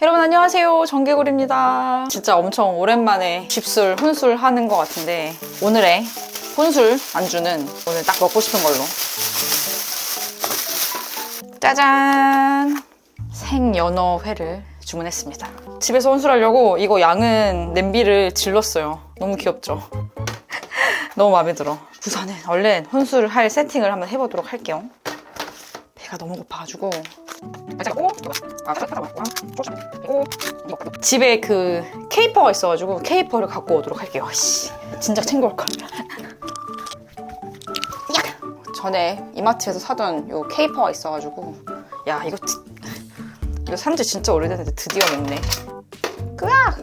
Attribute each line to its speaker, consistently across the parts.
Speaker 1: 여러분 안녕하세요. 정개구리입니다. 진짜 엄청 오랜만에 집술 혼술 하는 것 같은데 오늘의 혼술 안주는 오늘 딱 먹고 싶은 걸로. 짜잔! 생연어회를 주문했습니다 집에서 혼술하려고 이거 양은 냄비를 질렀어요. 너무 귀엽죠? 너무 마음에 들어. 우선은 얼른 혼술을 할 세팅을 한번 해보도록 할게요. 배가 너무 고파가지고. 집에 그 케이퍼가 있어가지고 케이퍼를 갖고 오도록 할게요. 씨, 진짜 챙겨올 걸. 전에 이마트에서 사던 요 케이퍼가 있어가지고. 야 이거 드- 이거 산지 진짜 오래됐는데 드디어 먹네. 끄악!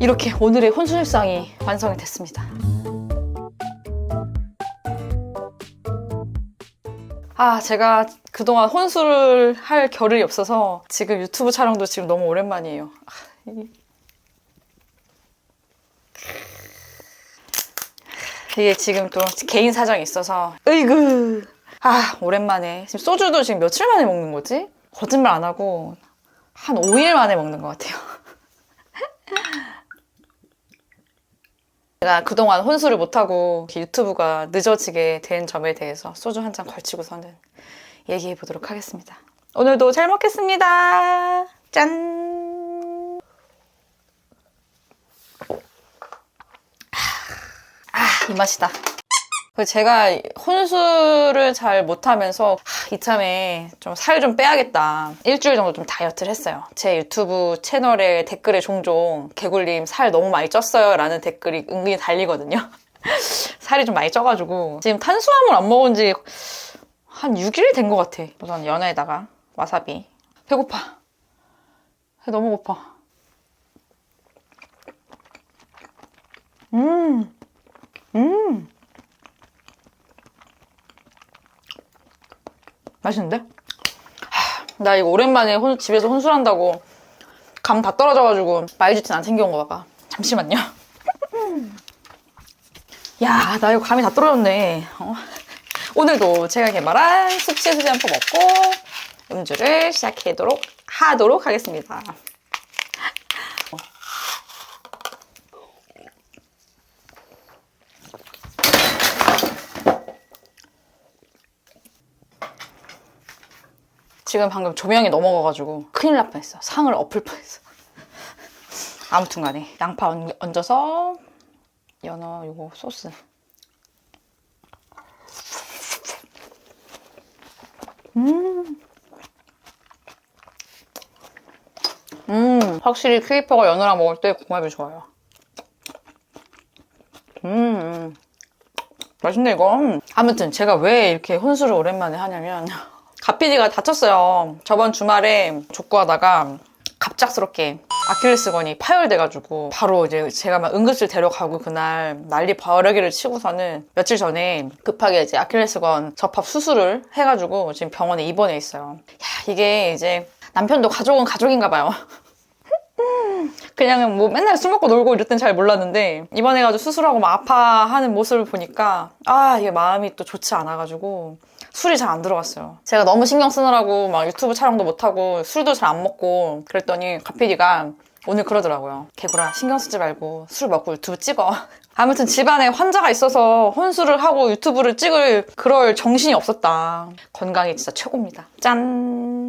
Speaker 1: 이렇게 오늘의 혼술상이 완성이 됐습니다. 아, 제가 그동안 혼술을 할 겨를이 없어서 지금 유튜브 촬영도 지금 너무 오랜만이에요. 아, 이- 이게 지금 또 개인 사정이 있어서, 으이그! 아, 오랜만에. 지금 소주도 지금 며칠 만에 먹는 거지? 거짓말 안 하고 한 5일 만에 먹는 것 같아요. 제가 그동안 혼술을 못하고 유튜브가 늦어지게 된 점에 대해서 소주 한 잔 걸치고서는 얘기해 보도록 하겠습니다. 오늘도 잘 먹겠습니다. 짠! 아, 이 맛이다. 그 제가 혼술을 잘 못하면서 하, 이참에 좀 살 좀 빼야겠다. 일주일 정도 좀 다이어트를 했어요. 제 유튜브 채널에 댓글에 종종 개굴님 살 너무 많이 쪘어요 라는 댓글이 은근히 달리거든요. 살이 좀 많이 쪄가지고 지금 탄수화물 안 먹은 지 한 6일 된 것 같아. 우선 연어에다가 와사비. 배고파. 배 너무 고파. 음, 음. 맛있는데? 하, 나 이거 오랜만에 혼- 집에서 혼술한다고 감 다 떨어져가지고 마이주틴 안 챙겨온 거 봐봐. 잠시만요. 야, 나 이거 감이 다 떨어졌네. 어. 오늘도 제가 개발한 숙취 한포 먹고 음주를 시작하도록 하도록 하겠습니다. 지금 방금 조명이 넘어가가지고 큰일 날 뻔했어. 상을 엎을 뻔했어. 아무튼 간에 양파 얹- 얹어서 연어 요거 소스 음, 확실히 크리퍼가 연어랑 먹을 때 궁합이 좋아요. 음, 음. 맛있네, 이거. 아무튼 제가 왜 이렇게 혼술을 오랜만에 하냐면, 가피디가 다쳤어요. 저번 주말에 족구하다가 갑작스럽게 아킬레스건이 파열돼가지고 바로 이제 제가 막 응급실 데려가고 그날 난리 버르기를 치고서는 며칠 전에 급하게 이제 아킬레스건 접합 수술을 해가지고 지금 병원에 입원해 있어요. 야, 이게 이제 남편도 가족은 가족인가 봐요. 그냥 뭐 맨날 술 먹고 놀고 이럴 땐 잘 몰랐는데 입원해가지고 수술하고 막 아파하는 모습을 보니까 아 이게 마음이 또 좋지 않아가지고 술이 잘 안 들어갔어요. 제가 너무 신경 쓰느라고 막 유튜브 촬영도 못하고 술도 잘 안 먹고 그랬더니 가피디가 오늘 그러더라고요. 개구라 신경 쓰지 말고 술 먹고 유튜브 찍어. 아무튼 집안에 환자가 있어서 혼술을 하고 유튜브를 찍을 그럴 정신이 없었다. 건강이 진짜 최고입니다. 짠.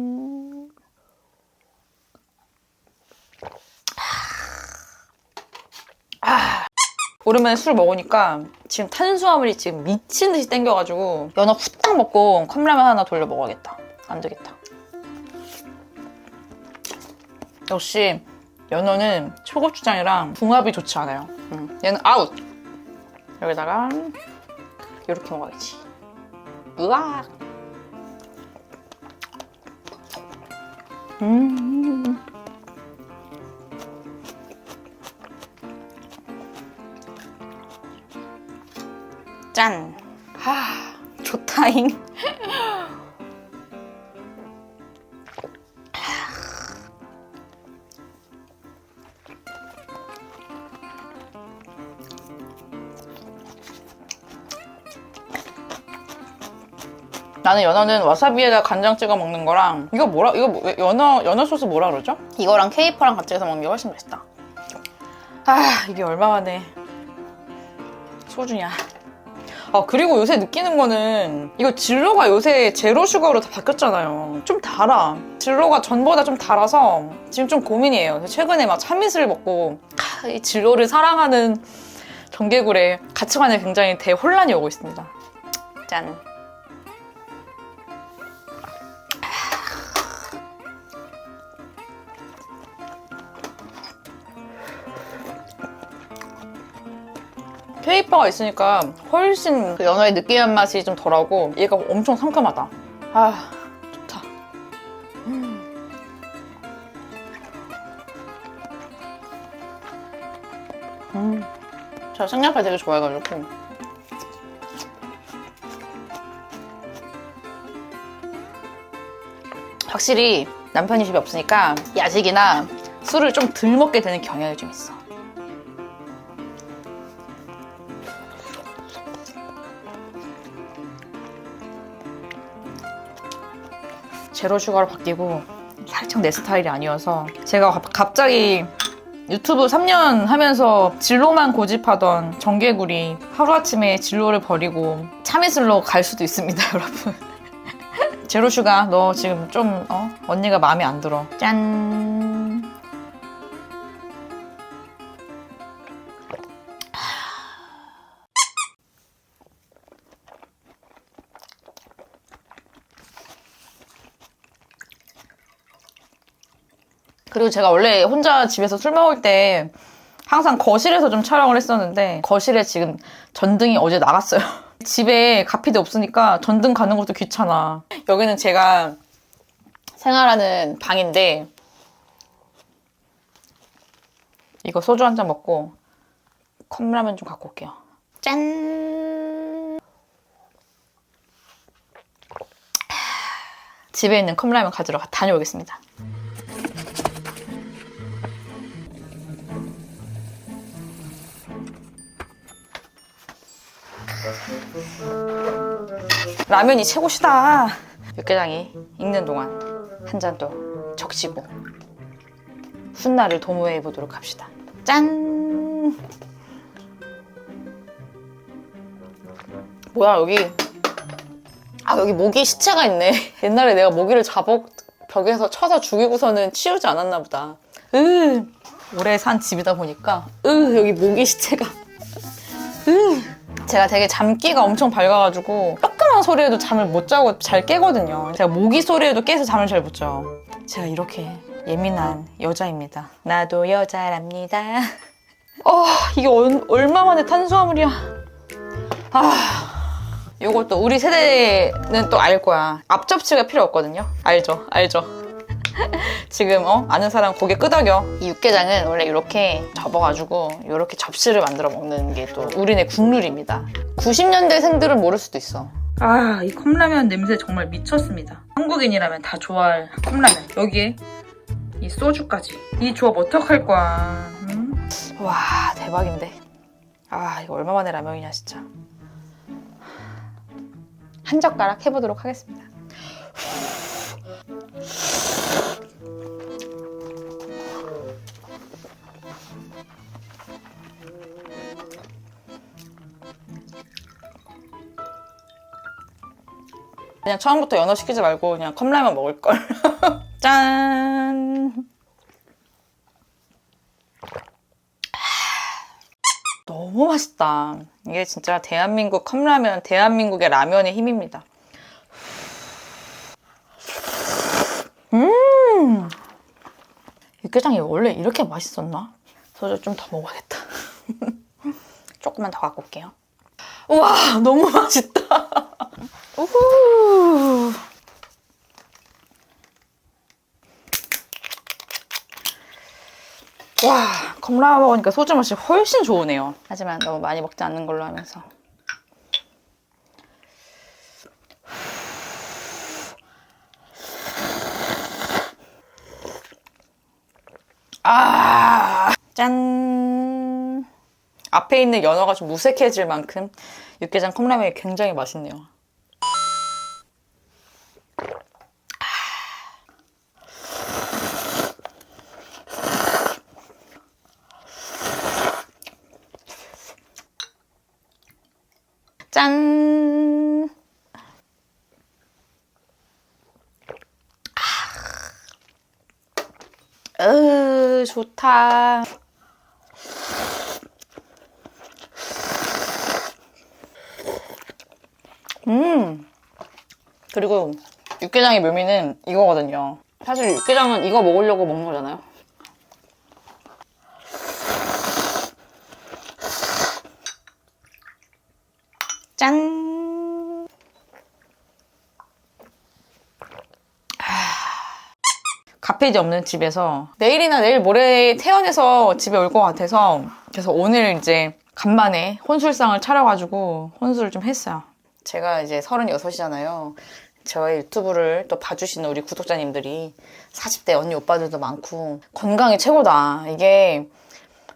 Speaker 1: 오랜만에 술 먹으니까 지금 탄수화물이 지금 미친 듯이 땡겨가지고 연어 후딱 먹고 컵라면 하나 돌려 먹어야겠다. 안 되겠다. 역시 연어는 초고추장이랑 궁합이 좋지 않아요. 음, 얘는 아웃. 여기다가 이렇게 먹어야지. 으악. 음. 짠! 하, 좋다잉. 나는 연어는 와사비에다 간장 찍어 먹는 거랑 이거 뭐라 이거 뭐- 연어 연어 소스 뭐라 그러죠? 이거랑 케이퍼랑 같이 해서 먹는 게 훨씬 맛있다. 아 이게 얼마 만에 소주냐? 아 그리고 요새 느끼는 거는 이거 진로가 요새 제로 슈거로 다 바뀌었잖아요. 좀 달아. 진로가 전보다 좀 달아서 지금 좀 고민이에요. 최근에 막 참이슬 먹고 하, 이 진로를 사랑하는 정개구리의 가치관에 굉장히 대혼란이 오고 있습니다. 짠. 페이퍼가 있으니까 훨씬 그 연어의 느끼한 맛이 좀 덜하고 얘가 엄청 상큼하다. 아 좋다. 음. 제가 생양파 되게 좋아해가지고 확실히 남편이 집에 없으니까 야식이나 술을 좀 덜 먹게 되는 경향이 좀 있어. 제로 슈가로 바뀌고 살짝 내 스타일이 아니어서 제가 갑- 갑자기 유튜브 3년 하면서 진로만 고집하던 정개구리 하루아침에 진로를 버리고 참이슬로 갈 수도 있습니다 여러분. 제로 슈가 너 지금 좀 어? 언니가 마음에 안 들어. 짠 그리고 제가 원래 혼자 집에서 술 먹을 때 항상 거실에서 좀 촬영을 했었는데 거실에 지금 전등이 어제 나갔어요. 집에 가피대 없으니까 전등 가는 것도 귀찮아. 여기는 제가 생활하는 방인데 이거 소주 한 잔 먹고 컵라면 좀 갖고 올게요. 짠! 집에 있는 컵라면 가지러 가- 다녀오겠습니다. 라면이 최고시다. 육개장이 익는 동안 한 잔 또 적시고 훗날을 도모해 보도록 합시다. 짠! 뭐야 여기 아 여기 모기 시체가 있네. 옛날에 내가 모기를 잡아 벽에서 쳐서 죽이고서는 치우지 않았나 보다. 으 오래 산 집이다 보니까 으 여기 모기 시체가 으 제가 되게 잠기가 엄청 밝아가지고 조그만 소리에도 잠을 못 자고 잘 깨거든요. 제가 모기 소리에도 깨서 잠을 잘 못 자요. 제가 이렇게 예민한 여자입니다. 나도 여자랍니다. 어, 이게 얼, 얼마 만에 탄수화물이야. 아, 요것도 우리 세대는 또 알 거야. 앞접시가 필요 없거든요. 알죠? 알죠? 지금 어 아는 사람 고개 끄덕여. 이 육개장은 원래 이렇게 접어가지고 이렇게 접시를 만들어 먹는 게 또 우리네 국룰입니다. 90년대생들은 모를 수도 있어. 아, 이 컵라면 냄새 정말 미쳤습니다. 한국인이라면 다 좋아할 컵라면. 여기에 이 소주까지. 이 조합 어떡할 거야. 음? 와, 대박인데. 아, 이거 얼마 만에 라면이냐, 진짜. 한 젓가락 해보도록 하겠습니다. 그냥 처음부터 연어 시키지 말고 그냥 컵라면 먹을 걸. 짠. 너무 맛있다. 이게 진짜 대한민국 컵라면, 대한민국의 라면의 힘입니다. 음! 육개장이 원래 이렇게 맛있었나? 소주 좀 더 먹어야겠다. 조금만 더 갖고 올게요. 우와, 너무 맛있다. 우후. 와, 컵라면 먹으니까 소주 맛이 훨씬 좋으네요. 하지만 너무 많이 먹지 않는 걸로 하면서. 아, 짠. 앞에 있는 연어가 좀 무색해질 만큼 육개장 컵라면이 굉장히 맛있네요. 짠! 아, 으, 좋다. 음. 그리고 육개장의 묘미는 이거거든요. 사실 육개장은 이거 먹으려고 먹는 거잖아요. 짠! 카페지 없는 집에서 내일이나 내일 모레 퇴원해서 집에 올 것 같아서 그래서 오늘 이제 간만에 혼술상을 차려가지고 혼술을 좀 했어요. 제가 이제 36이잖아요. 저의 유튜브를 또 봐주시는 우리 구독자님들이 40대 언니 오빠들도 많고 건강이 최고다. 이게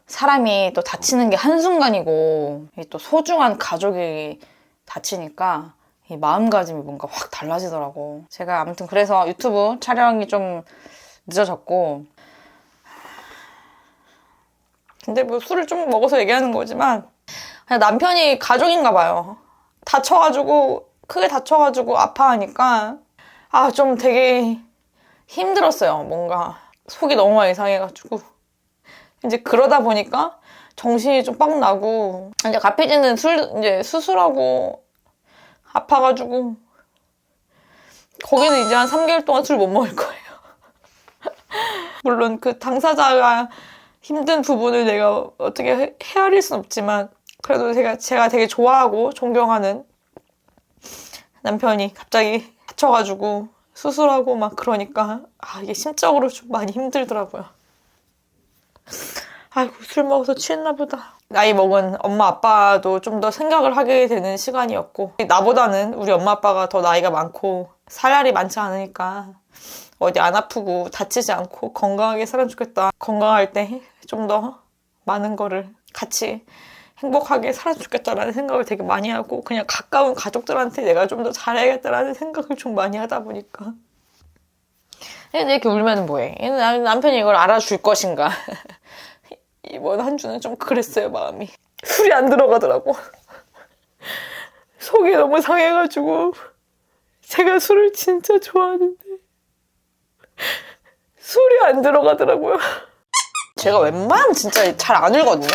Speaker 1: 사람이 또 다치는 게 한순간이고 이또 소중한 가족이 다치니까 이 마음가짐이 뭔가 확 달라지더라고. 제가 아무튼 그래서 유튜브 촬영이 좀 늦어졌고 근데 뭐 술을 좀 먹어서 얘기하는 거지만 그냥 남편이 가족인가 봐요. 다쳐가지고 크게 다쳐가지고 아파하니까 아 좀 되게 힘들었어요. 뭔가 속이 너무 많이 상해가지고 이제 그러다 보니까 정신이 좀 빡 나고 이제 가피지는 술 이제 수술하고 아파가지고 거기는 이제 한 3개월 동안 술 못 먹을 거예요. 물론 그 당사자가 힘든 부분을 내가 어떻게 헤- 헤아릴 순 없지만 그래도 제가 제가 되게 좋아하고 존경하는 남편이 갑자기 다쳐가지고 수술하고 막 그러니까 아 이게 심적으로 좀 많이 힘들더라고요. 아이고 술 먹어서 취했나 보다. 나이 먹은 엄마 아빠도 좀 더 생각을 하게 되는 시간이었고 나보다는 우리 엄마 아빠가 더 나이가 많고 살 날이 많지 않으니까 어디 안 아프고 다치지 않고 건강하게 살면 좋겠다. 건강할 때 좀 더 많은 거를 같이 행복하게 살았으면 좋겠다라는 생각을 되게 많이 하고 그냥 가까운 가족들한테 내가 좀 더 잘해야겠다라는 생각을 좀 많이 하다 보니까 얘는 이렇게 울면 뭐해? 얘는 남- 남편이 이걸 알아줄 것인가? 이번 한 주는 좀 그랬어요 마음이 술이 안 들어가더라고 속이 너무 상해가지고 제가 술을 진짜 좋아하는데 술이 안 들어가더라고요 제가 웬만하면 진짜 잘 안 울거든요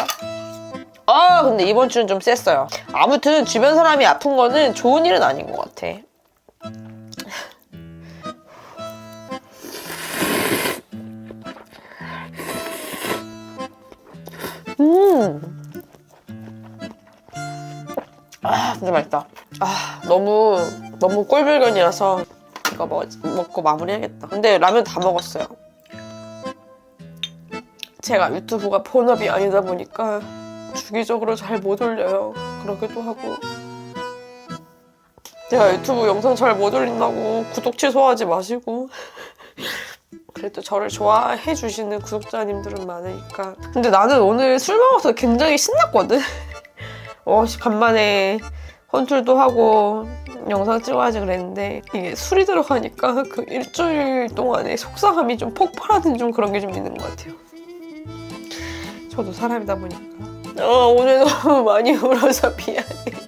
Speaker 1: 아 근데 이번 주는 좀 셌어요 아무튼 주변 사람이 아픈 거는 좋은 일은 아닌 것 같아 음. 아, 진짜 맛있다. 아, 너무, 너무 꼴불견이라서 이거 먹, 먹고 마무리해야겠다. 근데 라면 다 먹었어요. 제가 유튜브가 본업이 아니다 보니까 주기적으로 잘 못 올려요. 그러기도 하고. 제가 유튜브 영상 잘 못 올린다고 구독 취소하지 마시고. 그래도 저를 좋아해 주시는 구독자님들은 많으니까. 근데 나는 오늘 술 먹어서 굉장히 신났거든. 어, 씨, 간만에 헌툴도 하고 영상 찍어야지 그랬는데 이게 술이 들어가니까 그 일주일 동안의 속상함이 좀 폭발하는 좀 그런 게 좀 있는 것 같아요. 저도 사람이다 보니까. 어, 오늘 너무 많이 울어서 미안해요.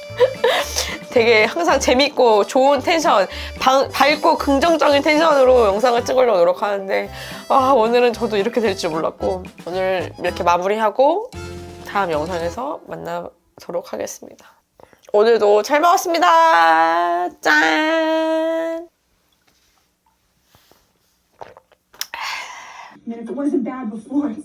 Speaker 1: 되게 항상 재밌고 좋은 텐션, 방- 밝고 긍정적인 텐션으로 영상을 찍으려고 노력하는데 아 오늘은 저도 이렇게 될 줄 몰랐고 오늘 이렇게 마무리하고 다음 영상에서 만나도록 하겠습니다. 오늘도 잘 먹었습니다. 짠!
Speaker 2: And if it wasn't bad before,